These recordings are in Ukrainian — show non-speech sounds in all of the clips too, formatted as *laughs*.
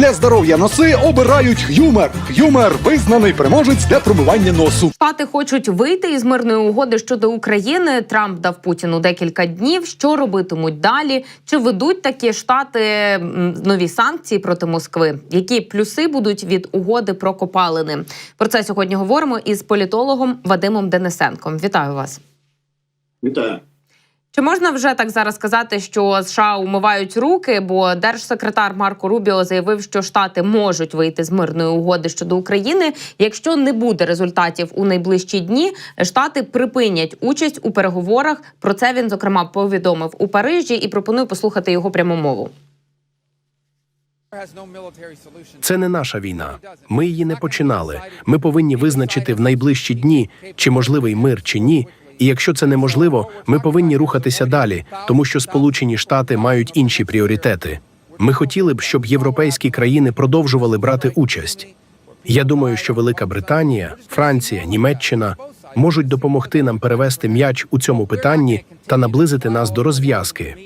Для здоров'я носи обирають Х'юмер. Х'юмер визнаний переможець для промивання носу. Штати хочуть вийти із мирної угоди щодо України. Трамп дав Путіну декілька днів. Що робитимуть далі? Чи ведуть такі штати нові санкції проти Москви? Які плюси будуть від угоди про копалини? Про це сьогодні говоримо із політологом Вадимом Денисенком. Вітаю вас. Вітаю. Чи можна вже так зараз сказати, що США умивають руки? Бо держсекретар Марко Рубіо заявив, що Штати можуть вийти з мирної угоди щодо України. Якщо не буде результатів у найближчі дні, Штати припинять участь у переговорах. Про це він зокрема повідомив у Парижі і пропоную послухати його пряму мову. Це не наша війна. Ми її не починали. Ми повинні визначити в найближчі дні, чи можливий мир чи ні. І якщо це неможливо, ми повинні рухатися далі, тому що Сполучені Штати мають інші пріоритети. Ми хотіли б, щоб європейські країни продовжували брати участь. Я думаю, що Велика Британія, Франція, Німеччина можуть допомогти нам перевести м'яч у цьому питанні та наблизити нас до розв'язки.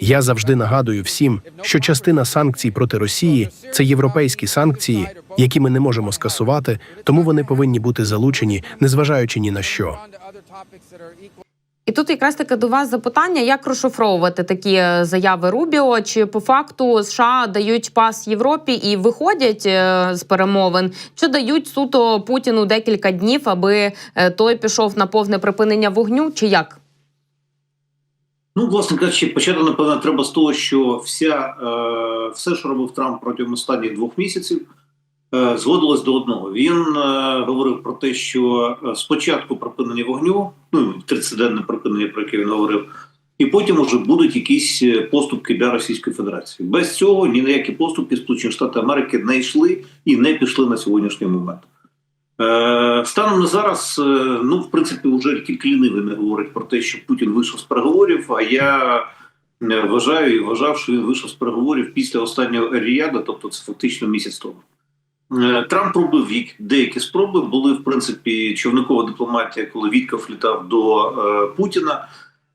Я завжди нагадую всім, що частина санкцій проти Росії це європейські санкції, які ми не можемо скасувати, тому вони повинні бути залучені, незважаючи ні на що. І тут якраз таки до вас запитання: як розшифровувати такі е, заяви Рубіо? Чи по факту США дають пас Європі і виходять е, з перемовин, чи дають суто Путіну декілька днів, аби е, той пішов на повне припинення вогню? Чи як? Ну, власне кажучи, почати, напевно, треба з того, що вся, е, все, що робив Трамп протягом останніх двох місяців, е, зводилось до одного. Він е, говорив про те, що е, спочатку припинення вогню, ну 30-денне припинення, про яке він говорив, і потім уже будуть якісь поступки для Російської Федерації. Без цього ні на які поступки Сполучені Штати Америки не йшли і не пішли на сьогоднішній момент. Станом на зараз, ну в принципі, вже тільки лінивий не говорить про те, що Путін вийшов з переговорів. А я вважаю і вважав, що він вийшов з переговорів після останнього Еріяда, тобто це фактично місяць тому. Е, Трамп робив деякі спроби. Були в принципі човникова дипломатія, коли Вітков літав до е, Путіна.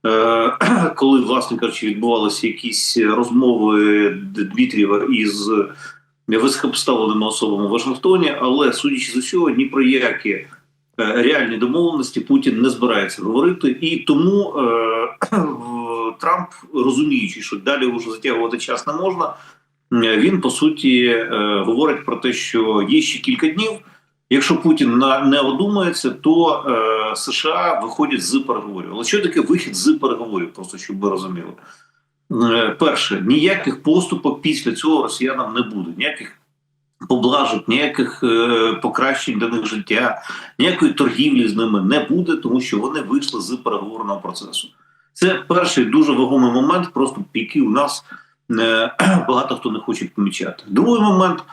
Е, *clears throat* коли, власне кажучи, відбувалися якісь розмови Дмитрієва із високопоставленими особами в Вашингтоні, але судячи з усього, ні про які реальні домовленості Путін не збирається говорити, і тому е, *clears throat* Трамп, розуміючи, що далі вже затягувати час не можна, він по суті е, говорить про те, що є ще кілька днів. Якщо Путін не одумається, то е, США виходять з переговорів. Але що таке вихід з переговорів? Просто щоб ви розуміли. Е, Перше, ніяких поступок після цього росіянам не буде, ніяких поблажок, ніяких покращень для них життя, ніякої торгівлі з ними не буде, тому що вони вийшли з переговорного процесу. Це перший дуже вагомий момент, просто який у нас *clears throat* багато хто не хоче помічати. Другий момент,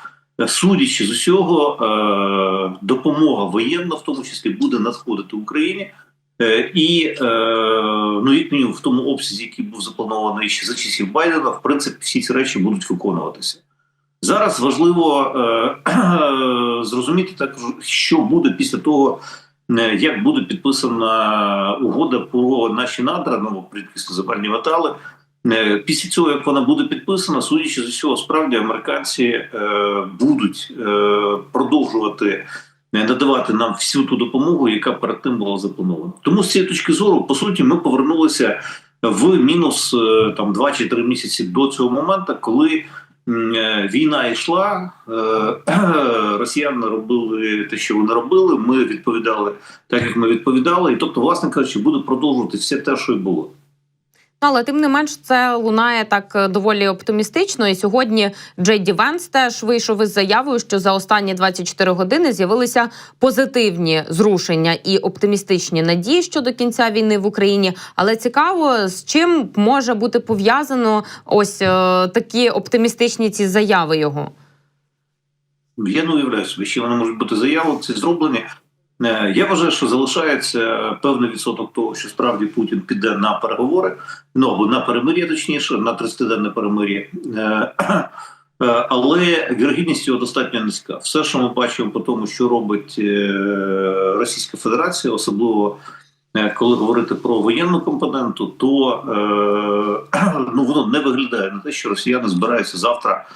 е, судячи з усього, е, допомога воєнна, в тому числі, буде надходити Україні. Е, І е, ну, як мінімум в тому обсязі, який був запланований ще за часів Байдена, в принципі, всі ці речі будуть виконуватися. Зараз важливо е, *clears throat* зрозуміти також, що буде після того, е, як буде підписана угода про наші надра, ну рідкісні запальні метали. Е, Після цього, як вона буде підписана, судячи з усього, справді американці е, будуть е, продовжувати е, надавати нам всю ту допомогу, яка перед тим була запланована. Тому з цієї точки зору, по суті, ми повернулися в мінус там 2 чи 3 місяці до цього моменту, коли війна йшла, *clears throat* росіяни робили те, що вони робили. Ми відповідали так, як ми відповідали, і тобто, власне кажучи, буде продовжувати все те, що й було. Ну, але тим не менш це лунає так е, доволі оптимістично. І сьогодні Джей Ді Венс теж вийшов із заявою, що за останні 24 години з'явилися позитивні зрушення і оптимістичні надії щодо кінця війни в Україні. Але цікаво, з чим може бути пов'язано ось е, такі оптимістичні ці заяви його. Я не уявляю собі, що вони можуть бути заяви, це зроблені. Е, Я вважаю, що залишається певний відсоток того, що справді Путін піде на переговори, ну або на перемир'я, точніше, на 30-денне перемир'я. Е, е, Але вірогідність його достатньо низька. Все, що ми бачимо по тому, що робить Російська Федерація, особливо коли говорити про воєнну компоненту, то *clears throat* ну воно не виглядає на те, що росіяни збираються завтра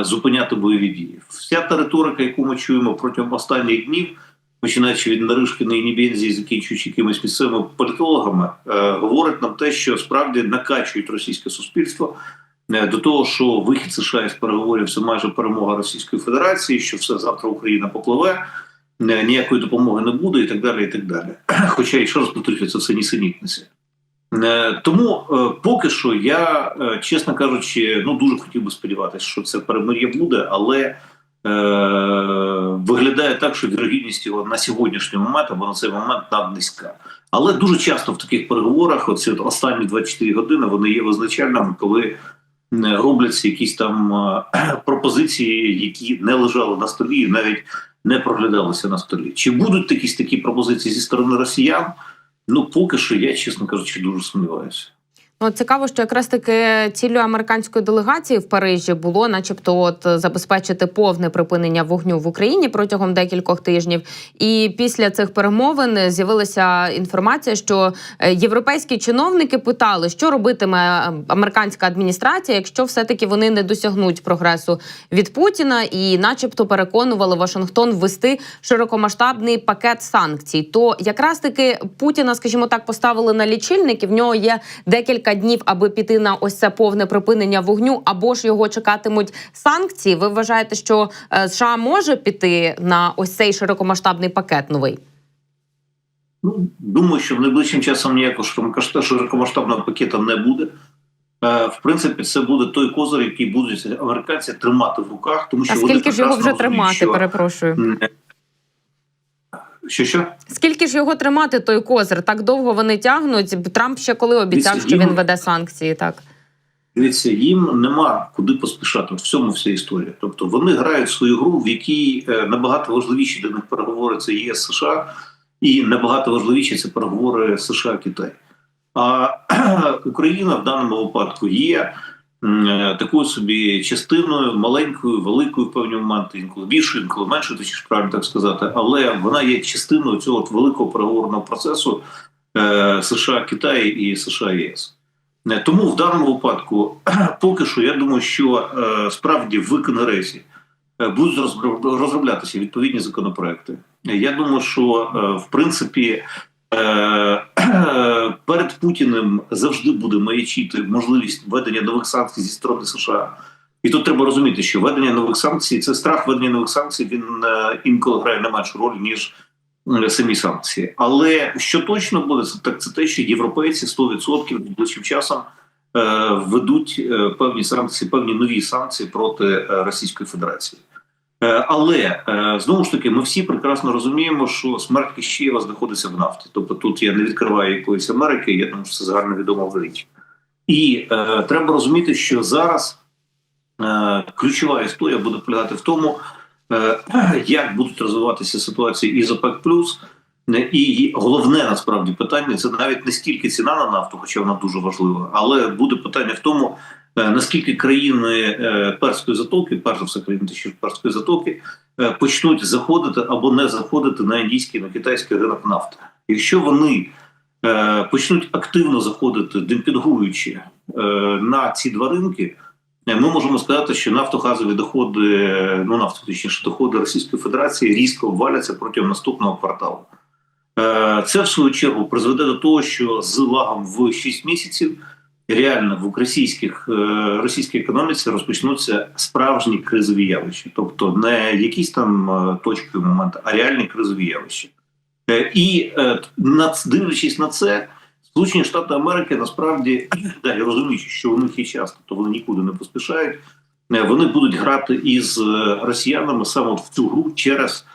зупиняти бойові дії. Вся та риторика, яку ми чуємо протягом останніх днів, починаючи від Наришкіна і Нібензі, закінчуючи якимись місцевими політологами, е, говорить нам те, що справді накачують російське суспільство е, до того, що вихід США із переговорів це майже перемога Російської Федерації, що все завтра Україна попливе, е, ніякої допомоги не буде, і так далі. І так далі. *clears throat* Хоча і ще раз повторюю, це все нісенітниці. Е, Тому поки що я, чесно кажучи, ну дуже хотів би сподіватися, що це перемир'я буде, але виглядає так, що вірогідність його на сьогоднішній момент або на цей момент наднизька. Але дуже часто в таких переговорах, оці останні 24 години, вони є визначальними, коли е, робляться якісь там е, *clears throat* пропозиції, які не лежали на столі, і навіть не проглядалися на столі. Чи будуть якісь такі пропозиції зі сторони росіян? Ну, поки що я, чесно кажучи, дуже сумніваюся. Ну, цікаво, що якраз таки ціллю американської делегації в Парижі було, начебто, от забезпечити повне припинення вогню в Україні протягом декількох тижнів. І після цих перемовин з'явилася інформація, що е, європейські чиновники питали, що робитиме е, американська адміністрація, якщо все-таки вони не досягнуть прогресу від Путіна, і, начебто, переконували Вашингтон ввести широкомасштабний пакет санкцій. То якраз таки Путіна, скажімо так, поставили на лічильник, в нього є декілька днів, аби піти на ось це повне припинення вогню, або ж його чекатимуть санкції. Ви вважаєте, що е, США може піти на ось цей широкомасштабний пакет новий? Ну, думаю, що в найближчим часом ніякого широкомасштаб- широкомасштабного пакету не буде. Е, В принципі, це буде той козир, який будуть американці тримати в руках, тому що А скільки ж його вже розуміють, тримати? що- Перепрошую. Що що? Скільки ж його тримати той козир? Так довго вони тягнуть. Трамп ще коли обіцяв, Дивіться, що він веде санкції. Так Дивіться, їм нема куди поспішати. В цьому вся історія. Тобто вони грають свою гру, в якій е, набагато важливіші для них переговори це ЄС США, і набагато важливіші це переговори США Китай. А *clears throat* Україна в даному випадку є такою собі частиною маленькою, великою в певні моменти, інколи більшою, інколи меншою, точніше правильно так сказати, але вона є частиною цього от великого переговорного процесу е, США Китай і США ЄС. Е, Тому в даному випадку, *clears throat* поки що, я думаю, що е, справді в Конгресі е, будуть розроблятися відповідні законопроекти. Е, Я думаю, що е, в принципі е, *clears throat* перед Путіним завжди буде маячити можливість введення нових санкцій зі сторони США. І тут треба розуміти, що введення нових санкцій це страх введення нових санкцій. Він е, інколи грає не меншу роль ніж е, самі санкції. Але що точно буде, так це те, що європейці 100% ближчим часом е, введуть е, певні санкції, певні нові санкції проти е, Російської Федерації. Е, Але е, знову ж таки, ми всі прекрасно розуміємо, що смерть Кищієва знаходиться в нафті. Тобто тут я не відкриваю якоїсь Америки, я думаю, що це загально вже річ. І е, треба розуміти, що зараз е, ключова історія буде полягати в тому, е, як будуть розвиватися ситуації із ОПЕК+, Не, І головне насправді питання це навіть не стільки ціна на нафту, хоча вона дуже важлива, але буде питання в тому, е, наскільки країни е, перської затоки, перш за все країни перської затоки, е, почнуть заходити або не заходити на індійський, на китайський ринок нафти. Якщо вони е, почнуть активно заходити, демпінгуючи е, на ці два ринки, е, ми можемо сказати, що нафтогазові доходи, е, ну нафто, точніше, доходи Російської Федерації різко обваляться протягом наступного кварталу. Е, Це в свою чергу призведе до того, що з лагом в 6 місяців реально в російських е, російській економіці розпочнуться справжні кризові явища, тобто не якісь там е, точкові моменти, а реальні кризові явища. Е, І дивлячись на це, Сполучені Штати Америки насправді далі розуміючи, що у них є час, то вони нікуди не поспішають. Вони будуть грати із росіянами саме в цю гру через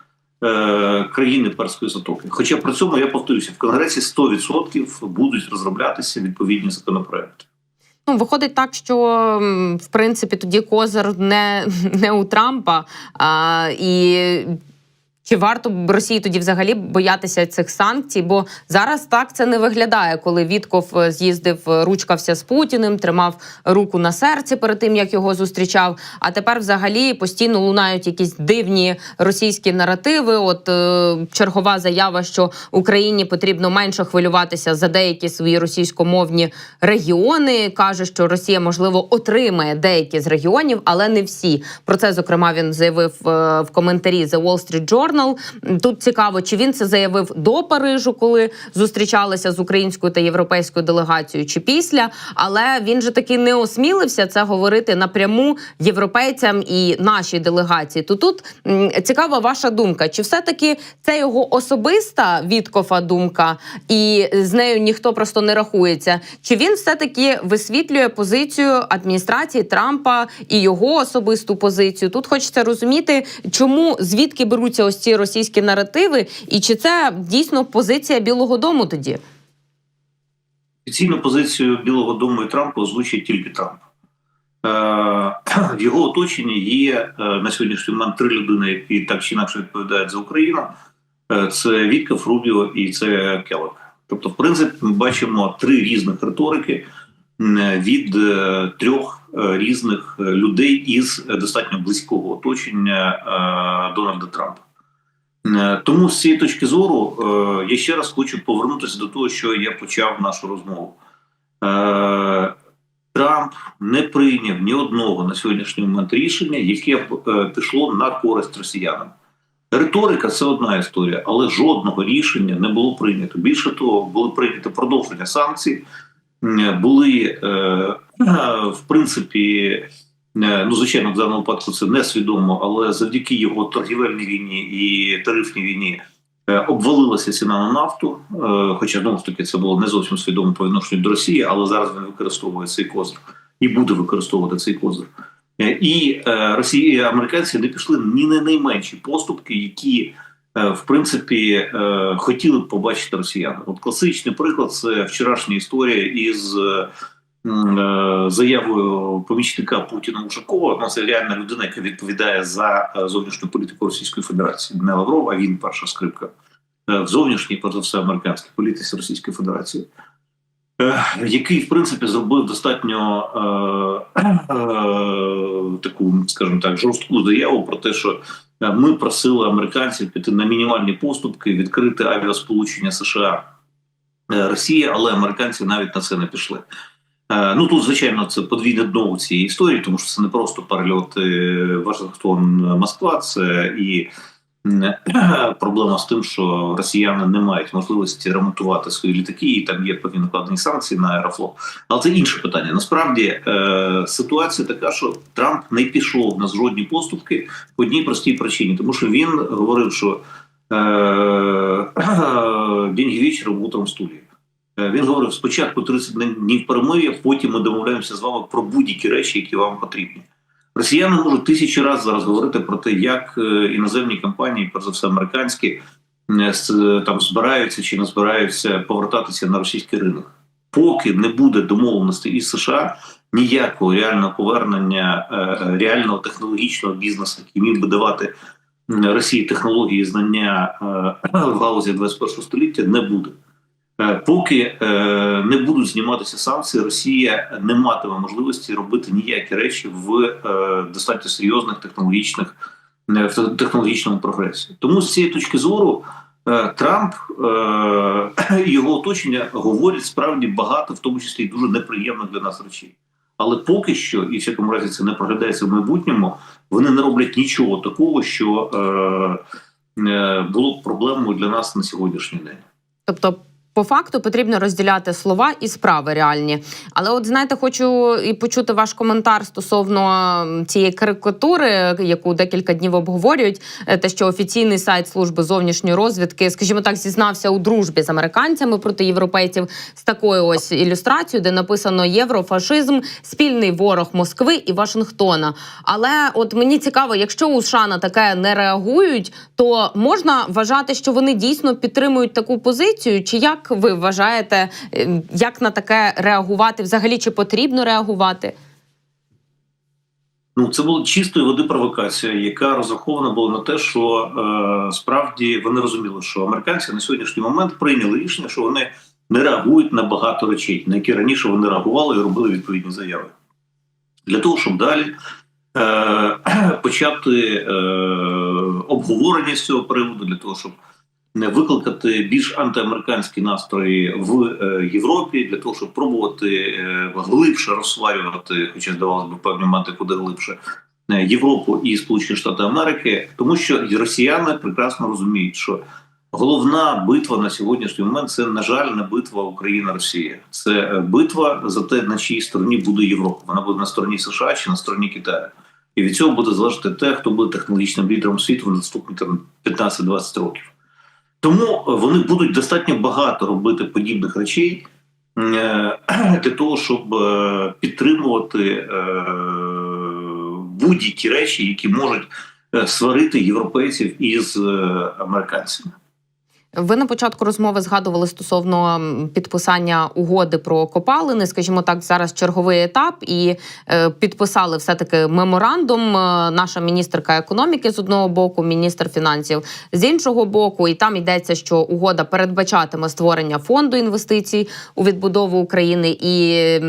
е, країни Перської затоки. Хоча при цьому я повторюся, в Конгресі 100% будуть розроблятися відповідні законопроекти. ну виходить так, що в принципі тоді козир не, *laughs* не у Трампа, а, і Чи варто Росії тоді взагалі боятися цих санкцій? Бо зараз так це не виглядає, коли Вітков е, з'їздив, е, ручкався з Путіним, тримав руку на серці перед тим, як його зустрічав. А тепер, взагалі, постійно лунають якісь дивні російські наративи. От е, чергова заява, що Україні потрібно менше хвилюватися за деякі свої російськомовні регіони. каже, що Росія можливо отримає деякі з регіонів, але не всі. Про це зокрема він заявив е, в коментарі The Wall Street Journal. Тут цікаво, чи він це заявив до Парижу, коли зустрічалися з українською та європейською делегацією, чи після. Але він же таки не осмілився це говорити напряму європейцям і нашій делегації. То тут цікава ваша думка, чи все таки це його особиста Віткофа думка, і з нею ніхто просто не рахується? Чи він все таки висвітлює позицію адміністрації Трампа і його особисту позицію? Тут хочеться розуміти, чому звідки беруться ось ці російські наративи, і чи це дійсно позиція Білого Дому тоді? Офіційну позицію Білого Дому і Трампа озвучує тільки Трамп. Е, *clears throat* В його оточенні є е, на сьогоднішній момент три людини, які так чи інакше відповідають за Україну. Е, Це Вітков, Рубіо і це Келлог. Тобто, в принципі, ми бачимо три різних риторики від трьох різних людей із достатньо близького оточення Дональда Трампа. Е, Тому з цієї точки зору е, я ще раз хочу повернутися до того, що я почав нашу розмову. Е, Трамп не прийняв ні одного на сьогоднішній момент рішення, яке пішло на користь росіянам. Риторика це одна історія, але жодного рішення не було прийнято. Більше того, були прийняті продовження санкцій, були *clears throat* в принципі. Е, Ну, звичайно, в даному випадку це несвідомо, але завдяки його торгівельній війні і тарифній війні е, обвалилася ціна на нафту. Е, Хоча знову ж таки це було не зовсім свідомо по відношенню до Росії, але зараз він використовує цей козир і буде використовувати цей козир. І Росії і американці не пішли ні на найменші поступки, які в принципі хотіли б побачити росіяни. От класичний приклад це вчорашня історія із. Е, Заявою помічника Путіна Ушакова, ну це реальна людина, яка відповідає за е, зовнішню політику Російської Федерації. Не Лавров, а він перша скрипка е, в зовнішній, перш за все, американській політиці Російської Федерації, який, в принципі, зробив достатньо е, е, таку, скажімо так, жорстку заяву про те, що ми просили американців піти на мінімальні поступки, відкрити авіасполучення США. Росія, але американці навіть на це не пішли. Е, Ну тут, звичайно, це подвійне дно у цій історії, тому що це не просто перельоти Вашингтон Москва, це і *clears throat* проблема з тим, що росіяни не мають можливості ремонтувати свої літаки, і там є певні накладені санкції на аерофлот. Але це інше питання. Насправді е, ситуація така, що Трамп не пішов на жодні поступки по одній простій причині, тому що він говорив, що е, *clears throat* *clears throat* деньги вечором утром студії. Е, Він говорив спочатку 30 днів перемир'я, потім ми домовляємося з вами про будь-які речі, які вам потрібні. Росіяни можуть тисячі разів зараз говорити про те, як е, іноземні компанії, перш за все американські, е, там збираються чи не збираються повертатися на російський ринок. Поки не буде домовленості із США, ніякого реального повернення реального технологічного бізнесу, який міг би давати Росії технології знання в галузі 21 століття, не буде. Е, Поки е, не будуть зніматися санкції, Росія не матиме можливості робити ніякі речі в е, достатньо серйозних технологічних в технологічному прогресі. Тому з цієї точки зору Трамп і *clears throat* його оточення говорять справді багато, в тому числі дуже неприємно для нас речей. Але поки що, і в всякому разі це не проглядається в майбутньому, вони не роблять нічого такого, що було б проблемою для нас на сьогоднішній день. Тобто, по факту потрібно розділяти слова і справи реальні. Але, от знаєте, хочу і почути ваш коментар стосовно цієї карикатури, яку декілька днів обговорюють. Е, Те, що офіційний сайт служби зовнішньої розвідки, скажімо так, зізнався у дружбі з американцями проти європейців з такою ось ілюстрацією, де написано Єврофашизм, спільний ворог Москви і Вашингтона. Але от мені цікаво, якщо у США на таке не реагують, то можна вважати, що вони дійсно підтримують таку позицію, чи як ви вважаєте, е, як на таке реагувати? Взагалі чи потрібно реагувати? Ну, це була чистої води провокація, яка розрахована була на те, що е, справді вони розуміли, що американці на сьогоднішній момент прийняли рішення, що вони не реагують на багато речей, на які раніше вони реагували і робили відповідні заяви. Для того, щоб далі е, *clears throat* почати е, обговорення з цього приводу, для того, щоб викликати більш антиамериканські настрої в е, Європі для того, щоб пробувати е, глибше розсварювати, хоча здавалося б, певні моменти куди глибше е, Європу і Сполучені Штати Америки, тому що росіяни прекрасно розуміють, що головна битва на сьогоднішній момент це на жаль не битва Україна-Росія, це битва за те, на чиїй стороні буде Європа. Вона буде на стороні США чи на стороні Китаю. І від цього буде залежати те, хто буде технологічним лідером світу в наступні там 15-20 років. Тому вони будуть достатньо багато робити подібних речей е, *clears throat* для того, щоб е, підтримувати е, будь-які речі, які можуть е, сварити європейців із е, американцями. Ви на початку розмови згадували стосовно підписання угоди про копалини, скажімо так, зараз черговий етап, і е, підписали все таки меморандум. е, Наша міністерка економіки з одного боку, міністр фінансів з іншого боку. І там йдеться, що угода передбачатиме створення фонду інвестицій у відбудову України. І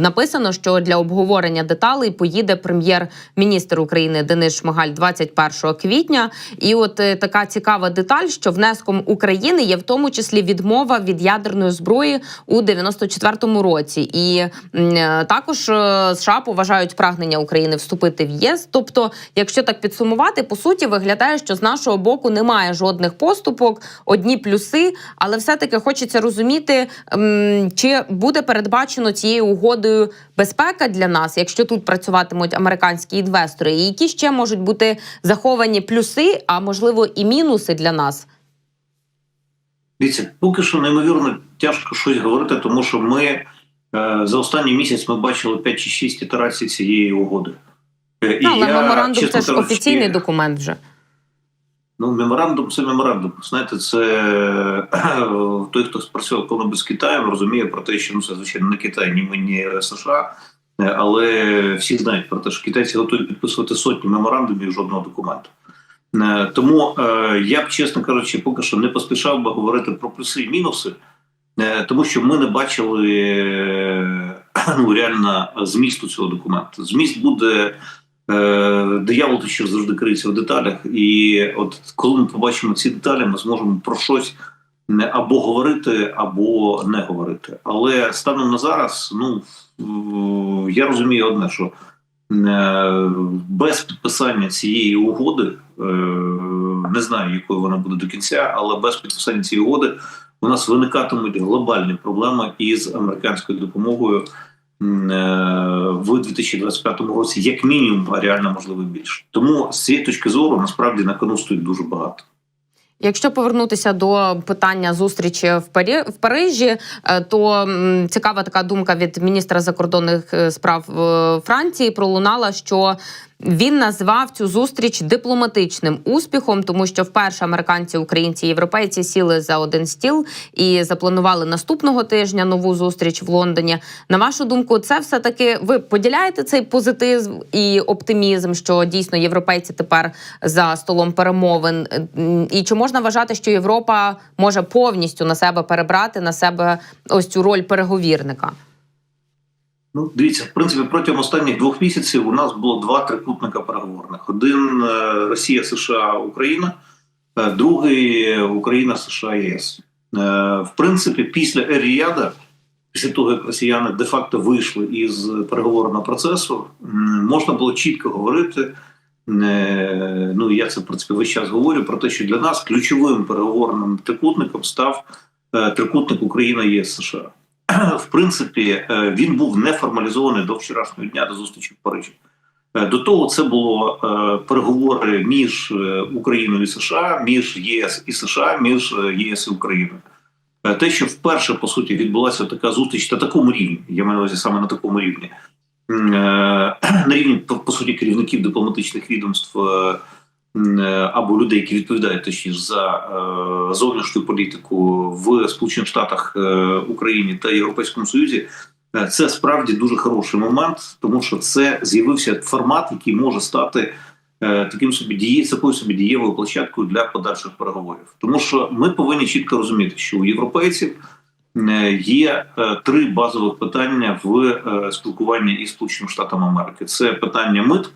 написано, що для обговорення деталей поїде прем'єр-міністр України Денис Шмигаль 21 квітня. І от е, така цікава деталь, що внеском України є в тому числі відмова від ядерної зброї у 94-му році. І е, також е, США поважають прагнення України вступити в ЄС. Тобто, якщо так підсумувати, по суті виглядає, що з нашого боку немає жодних поступок, одні плюси, але все-таки хочеться розуміти, чи буде передбачено цією угодою безпека для нас, якщо тут працюватимуть американські інвестори, і які ще можуть бути заховані плюси, а можливо і мінуси для нас. Дивіться, поки що неймовірно тяжко щось говорити, тому що ми е, за останній місяць ми бачили 5 чи 6 ітерацій цієї угоди. Е, і Ну, але я, меморандум чесно це ж кажучи, офіційний документ вже. Ну, меморандум це меморандум. Знаєте, це той, хто спрацював коли з Китаєм, розуміє про те, що ну, це звичайно не Китай, ні ми, ні США. Е, Але всі знають про те, що китайці готові підписувати сотні меморандумів жодного документу. Е, Тому е, я б, чесно кажучи, поки що не поспішав би говорити про плюси і мінуси, е, тому що ми не бачили *clears throat* ну, реально змісту цього документу. Зміст буде диявол, що завжди криється в деталях. І от коли ми побачимо ці деталі, ми зможемо про щось або говорити, або не говорити. Але станом на зараз, ну я розумію одне, що без підписання цієї угоди, е, не знаю, якою вона буде до кінця, але без підписання цієї угоди у нас виникатимуть глобальні проблеми із американською допомогою е, в 2025 році, як мінімум, а реально можливо більше. Тому з цієї точки зору насправді на кону стоїть дуже багато. Якщо повернутися до питання зустрічі в Парі в Парижі, е, то цікава така думка від міністра закордонних е, справ е, Франції пролунала, що він назвав цю зустріч дипломатичним успіхом, тому що вперше американці, українці, європейці сіли за один стіл і запланували наступного тижня нову зустріч в Лондоні. На вашу думку, це все таки ви поділяєте цей позитив і оптимізм, що дійсно європейці тепер за столом перемовин? І чи можна вважати, що Європа може повністю на себе перебрати на себе ось цю роль переговірника? Ну, дивіться, в принципі, протягом останніх двох місяців у нас було два трикутника переговорних: один е, Росія, США, Україна, е, другий Україна, США, ЄС. Е, В принципі, після Ер-Ріяда, після того як росіяни де-факто вийшли із переговорного процесу, можна було чітко говорити. Ну я це в принципі весь час говорю про те, що для нас ключовим переговорним трикутником став трикутник Україна, ЄС, США в принципі, е, він був не формалізований до вчорашнього дня до зустрічі в Парижі. Е, До того це було е, переговори між Україною і США, між єС і США, між ЄС і Україною. Те, що вперше по суті відбулася така зустріч на такому рівні, я маю на увазі саме на такому рівні, *clears throat* на рівні по, суті керівників дипломатичних відомств або людей, які відповідають точніше за е, зовнішню політику в Сполучених Штатах, е, Україні та Європейському Союзі, Е, Це справді дуже хороший момент, тому що це з'явився формат, який може стати е, таким собі діє, такою собі дієвою площадкою для подальших переговорів. Тому що ми повинні чітко розуміти, що у європейців е, є е, три базових питання в е, спілкуванні із Сполученими Штатами Америки: це питання мит, е,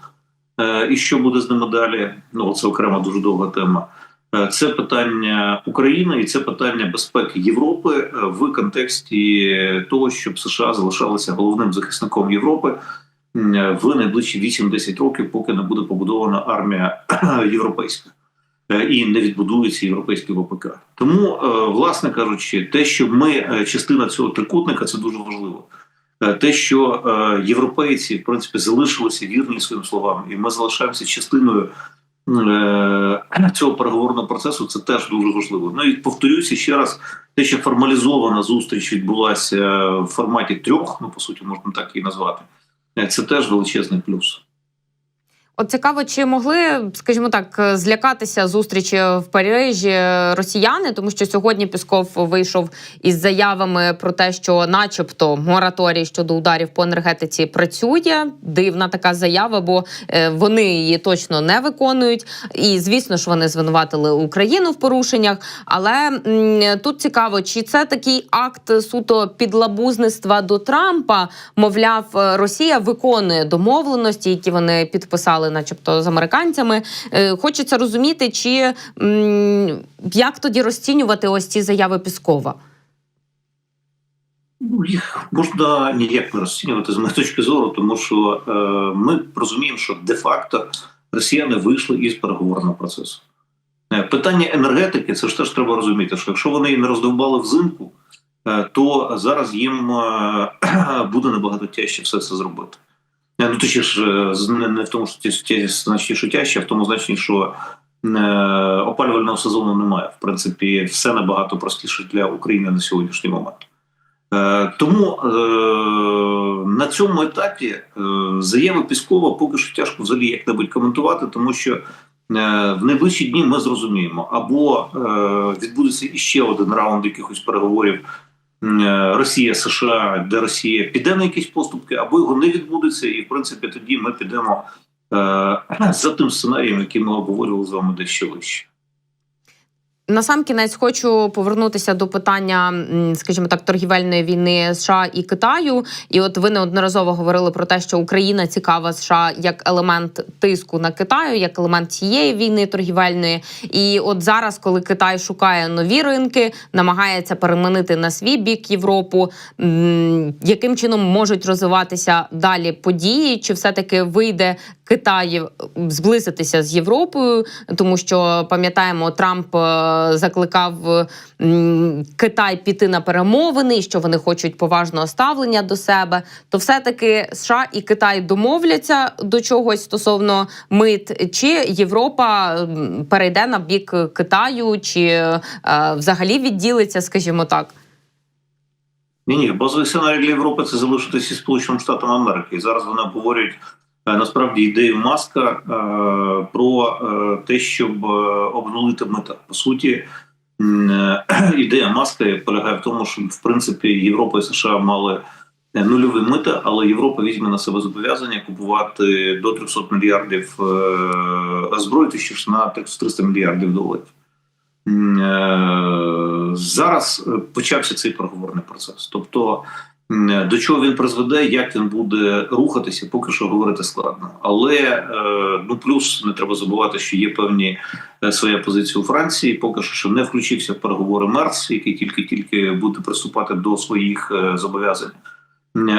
і що буде з ними далі. Ну це окрема дуже довга тема. Е, Це питання України і це питання безпеки Європи е, в контексті того, щоб США залишалися головним захисником Європи в найближчі 8-10 років, поки не буде побудована армія *clears throat* європейська е, і не відбудується європейський ВПК. Тому, е, власне кажучи, те, що ми е, частина цього трикутника, це дуже важливо. Е, Те, що е, європейці в принципі залишилися вірні своїм словам, і ми залишаємося частиною е, цього переговорного процесу, це теж дуже важливо. Ну і повторюся ще раз, те, що формалізована зустріч відбулася в форматі трьох, ну по суті, можна так і назвати. Це теж величезний плюс. От цікаво, чи могли, скажімо так, злякатися зустрічі в Парижі росіяни, тому що сьогодні Пісков вийшов із заявами про те, що, начебто, мораторій щодо ударів по енергетиці працює. Дивна така заява, бо е, вони її точно не виконують. І звісно ж, вони звинуватили Україну в порушеннях. Але тут цікаво, чи це такий акт суто підлабузництва до Трампа? Мовляв, е, Росія виконує домовленості, які вони підписали, начебто, з американцями. Е, Хочеться розуміти, чи як тоді розцінювати ось ці заяви Піскова. Ну, їх можна ніяк не розцінювати з моєї точки зору, тому що е, ми розуміємо, що де-факто росіяни вийшли із переговорного процесу. Е, питання енергетики це ж теж треба розуміти, що якщо вони не роздовбали взимку, е, то зараз їм е, *clears throat* буде набагато тяжче все це зробити. Е, Ну, точніше, е, не, в тому, що ті- значні, тяжче, а в тому значенні, що е, опалювального сезону немає. В принципі, все набагато простіше для України на сьогоднішній момент. Тому на цьому етапі заяви Піскова поки що тяжко взагалі як-небудь коментувати, тому що в найближчі дні ми зрозуміємо, або відбудеться іще один раунд якихось переговорів Росія США, де Росія піде на якісь поступки, або його не відбудеться, і в принципі тоді ми підемо е, за тим сценарієм, який ми обговорювали з вами дещо вище. На сам кінець хочу повернутися до питання, скажімо так, торгівельної війни США і Китаю. І от ви неодноразово говорили про те, що Україна цікава США як елемент тиску на Китаю, як елемент цієї війни торгівельної. І от зараз, коли Китай шукає нові ринки, намагається переманити на свій бік Європу, яким чином можуть розвиватися далі події? Чи все таки вийде Китай зблизитися з Європою, тому що пам'ятаємо, Трамп е, закликав Китай піти на перемовини, що вони хочуть поважного ставлення до себе. То все-таки США і Китай домовляться до чогось стосовно мит, чи Європа перейде на бік Китаю, чи е, взагалі відділиться, скажімо так. Ні, ні, базовий сценарій для Європи це залишитися Сполученим Штатам Америки. І зараз вони обговорюють насправді ідею маска е, про е, те, щоб е, обнулити мита. По суті, е, *clears throat* ідея маска полягає в тому, що в принципі Європа і США мали е, нульові мита, але Європа візьме на себе зобов'язання купувати до 300 мільярдів е, зброї, тисяч на 300 мільярдів доларів. Е, Зараз е, почався цей переговорний процес. Тобто, до чого він призведе, як він буде рухатися, поки що говорити складно. Але е, ну плюс не треба забувати, що є певні е, своя позиція у Франції. Поки що ще не включився в переговори Мерс, який тільки-тільки буде приступати до своїх е, зобов'язань.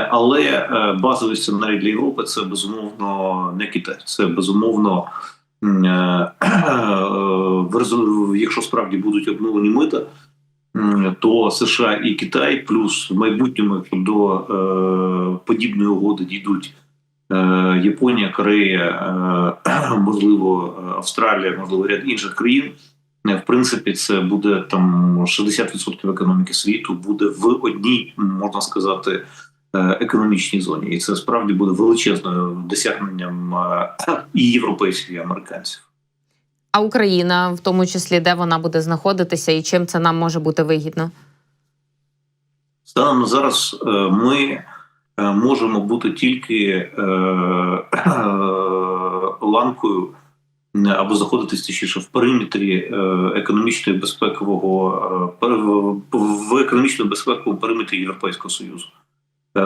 Але е, базовий сценарій для Європи це безумовно не Китай, це безумовно. е, якщо справді будуть обнулені мита, то США і Китай, плюс в майбутньому до е, подібної угоди дійдуть е, Японія, Корея, е, *clears throat* можливо, Австралія, можливо, ряд інших країн. Е, В принципі, це буде там 60% економіки світу буде в одній, можна сказати, е, економічній зоні, і це справді буде величезним досягненням е, *clears throat* і європейських, і американців. А Україна, в тому числі, де вона буде знаходитися, і чим це нам може бути вигідно? Станом зараз е, ми е, можемо бути тільки е, ланкою або знаходитись точніше в периметрі економічної безпекового в економічно безпековому периметрі Європейського Союзу.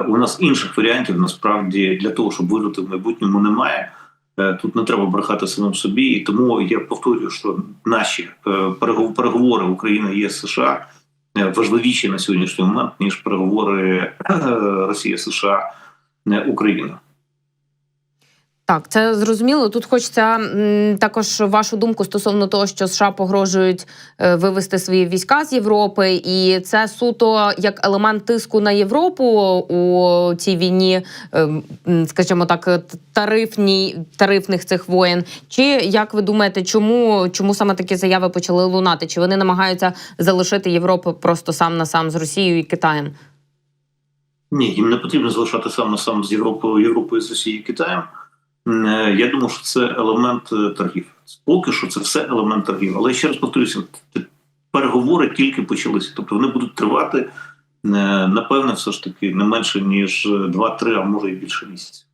У нас інших варіантів насправді для того, щоб вижити в майбутньому, немає. Е, Тут не треба брехати самим собі, і тому я повторюю, що наші е, переговори України є США е, важливіші на сьогоднішній момент ніж переговори Росія США не Україна. Так, це зрозуміло. Тут хочеться також вашу думку стосовно того, що США погрожують е, вивести свої війська з Європи, і це суто як елемент тиску на Європу у цій війні, е, скажімо так, т- тарифній тарифних цих воєн. Чи як ви думаєте, чому, чому саме такі заяви почали лунати? Чи вони намагаються залишити Європу просто сам на сам з Росією і Китаєм? Ні, їм не потрібно залишати сам на сам з Європою, Європою, з Росією і Китаєм. Е, Я думаю, що це елемент е, торгів. Поки що це все елемент торгів. Але ще раз повторюся, переговори тільки почалися. Тобто вони будуть тривати е, напевне, все ж таки не менше ніж 2-3, а може і більше місяців.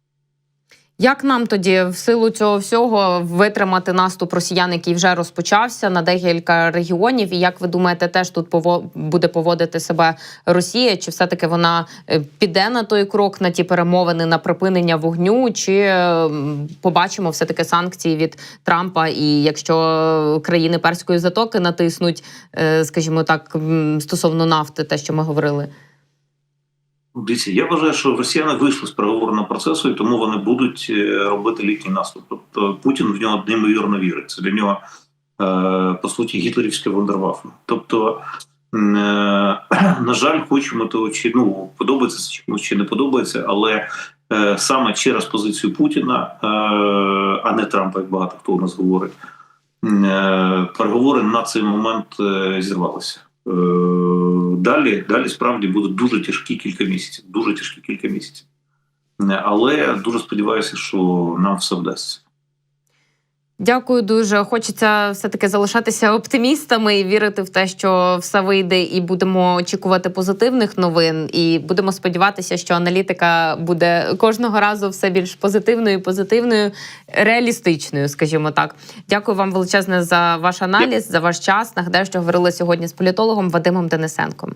Як нам тоді в силу цього всього витримати наступ росіян, який вже розпочався на декілька регіонів? І як ви думаєте, теж тут пово- буде поводити себе Росія? Чи все таки вона е, піде на той крок, на ті перемовини, на припинення вогню? Чи е, побачимо все таки санкції від Трампа? І якщо країни перської затоки натиснуть, е, скажімо так, стосовно нафти, те, що ми говорили? Дивіться, я вважаю, що росіяни вийшли з переговорного процесу, і тому вони будуть е, робити літній наступ. Тобто Путін в нього неймовірно вірить. Це для нього е, по суті гітлерівське вундервафле. Тобто, е, *clears throat* на жаль, хочемо то чи ну подобається це чомусь чи не подобається, але саме через позицію Путіна, а не Трампа, як багато хто у нас говорить, переговори на цей момент зірвалися. Далі, далі справді буде дуже тяжкі кілька місяців. Дуже тяжкі кілька місяців. Е, Але дуже сподіваюся, що нам все вдасться. Дякую дуже. Хочеться все таки залишатися оптимістами і вірити в те, що все вийде, і будемо очікувати позитивних новин. І будемо сподіватися, що аналітика буде кожного разу все більш позитивною, позитивною, реалістичною, скажімо так. Дякую вам величезне за ваш аналіз, за ваш час. Нагадаю, що говорили сьогодні з політологом Вадимом Денисенком.